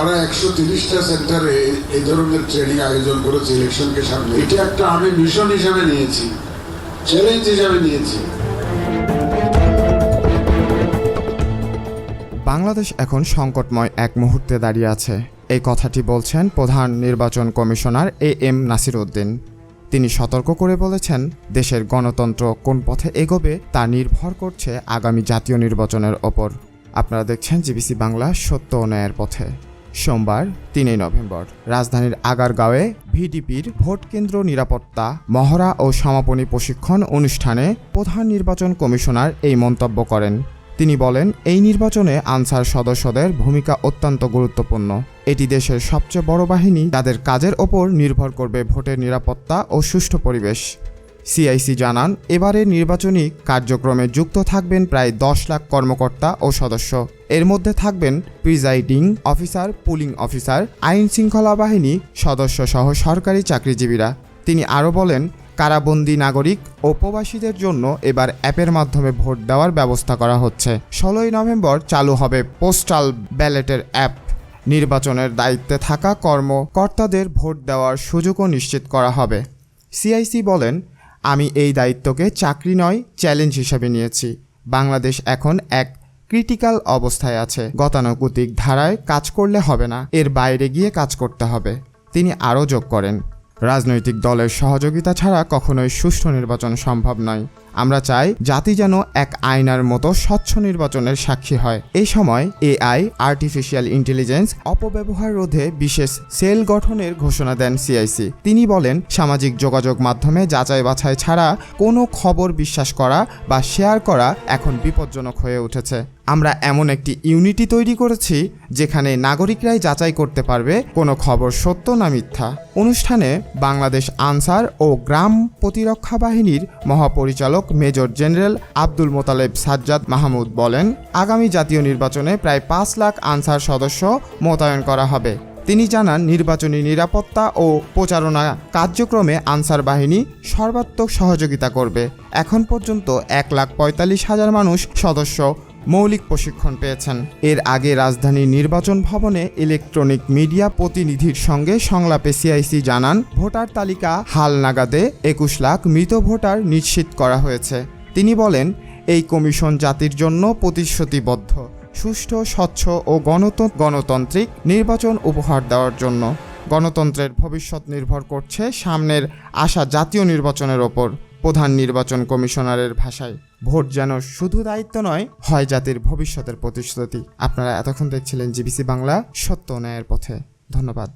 তারা একশো তিরিশটা সেন্টারে এই ধরনের ট্রেনিং আয়োজন করেছে ইলেকশনকে সামনে। এটা একটা আমি মিশন হিসাবে নিয়েছি চ্যালেঞ্জ হিসাবে নিয়েছি। বাংলাদেশ এখন সংকটময় এক মুহূর্তে দাঁড়িয়ে আছে। এই কথাটি বলছেন প্রধান নির্বাচন commissioner A M Nasir Uddin তিনি সতর্ক করে বলেছেন, দেশের গণতন্ত্র কোন পথে এগোবে তা নির্ভর করছে আগামী জাতীয় নির্বাচনের ওপর। আপনারা দেখছেন জিবিসি বাংলা সত্য ন্যায়ের পথে। সোমবার, তিনই নভেম্বর, রাজধানীর আগারগাঁওয়ে ভিডিপির ভোট কেন্দ্র নিরাপত্তা, মহড়া ও সমাপনী প্রশিক্ষণ অনুষ্ঠানে প্রধান নির্বাচন কমিশনার এই মন্তব্য করেন। তিনি বলেন, এই নির্বাচনে আনসার সদস্যদের ভূমিকা অত্যন্ত গুরুত্বপূর্ণ। এটি দেশের সবচেয়ে বড় বাহিনী তাদের কাজের ওপর নির্ভর করবে ভোটের নিরাপত্তা ও সুষ্ঠু পরিবেশ। সিআইসি জানান, এবারের নির্বাচনী কার্যক্রমে যুক্ত থাকবেন প্রায় দশ লাখ কর্মকর্তা ও সদস্য। এর মধ্যে থাকবেন প্রিজাইডিং অফিসার, পুলিং অফিসার, আইন শৃঙ্খলা বাহিনী সদস্য সহ সরকারি চাকরিজীবীরা। তিনি আরও বলেন, কারাবন্দী নাগরিক ও প্রবাসীদের জন্য এবার অ্যাপের মাধ্যমে ভোট দেওয়ার ব্যবস্থা করা হচ্ছে। ষোলোই নভেম্বর চালু হবে পোস্টাল ব্যালেটের অ্যাপ। নির্বাচনের দায়িত্বে থাকা কর্মকর্তাদের ভোট দেওয়ার সুযোগও নিশ্চিত করা হবে। সিআইসি বলেন আমি এই দায়িত্বকে চাকরি নয়, চ্যালেঞ্জ হিসেবে নিয়েছি। বাংলাদেশ এখন এক ক্রিটিক্যাল অবস্থায় আছে। গতানুগতিক ধারায় কাজ করলে হবে না, এর বাইরে গিয়ে কাজ করতে হবে। তিনি আরও যোগ করেন, রাজনৈতিক দলের সহযোগিতা ছাড়া কখনোই সুষ্ঠু নির্বাচন সম্ভব নয়। আমরা চাই জাতি যেন এক আয়নার মতো স্বচ্ছ নির্বাচনের সাক্ষী হয়। এই সময় এআই আর্টিফিশিয়াল ইন্টেলিজেন্স অপব্যবহার রোধে বিশেষ সেল গঠনের ঘোষণা দেন সিআইসি। তিনি বলেন, সামাজিক যোগাযোগ মাধ্যমে যাচাই বাছাই ছাড়া কোনো খবর বিশ্বাস করা বা শেয়ার করা এখন বিপজ্জনক হয়ে উঠেছে। আমরা এমন একটি ইউনিটি তৈরি করেছি যেখানে নাগরিকরাই যাচাই করতে পারবে কোনো খবর সত্য না মিথ্যা। অনুষ্ঠানে বাংলাদেশ আনসার ও গ্রাম প্রতিরক্ষা বাহিনীর মহাপরিচালক মেজর জেনারেল আব্দুল মোতালেব সাজ্জাদ মাহমুদ বলেন, আগামী জাতীয় নির্বাচনে প্রায় পাঁচ লাখ আনসার সদস্য মোতায়েন করা হবে। তিনি জানান, নির্বাচনী নিরাপত্তা ও প্রচারণা কার্যক্রমে আনসার বাহিনী সর্বাত্মক সহযোগিতা করবে। এখন পর্যন্ত এক লাখ পঁয়তাল্লিশ হাজার মানুষ সদস্য মৌলিক প্রশিক্ষণ পেয়েছেন। এর আগে রাজধানীর নির্বাচন ভবনে ইলেকট্রনিক মিডিয়া প্রতিনিধির সঙ্গে সংলাপে সিআইসি জানান, ভোটার তালিকা হাল নাগাদে একুশ লাখ মৃত ভোটার নিশ্চিত করা হয়েছে। তিনি বলেন, এই কমিশন জাতির জন্য প্রতিশ্রুতিবদ্ধ, সুষ্ঠু, স্বচ্ছ ও গণত, গণতান্ত্রিক নির্বাচন উপহার দেওয়ার জন্য। গণতন্ত্রের ভবিষ্যৎ নির্ভর করছে সামনের আসা জাতীয় নির্বাচনের ওপর। প্রধান নির্বাচন কমিশনারের ভাষায়, ভোট যেন শুধু দায়িত্ব নয়, হয় জাতির ভবিষ্যতের প্রতিশ্রুতি। আপনারা এতক্ষণ দেখছিলেন জিবিসি বাংলা, সত্য ন্যায়ের পথে। ধন্যবাদ।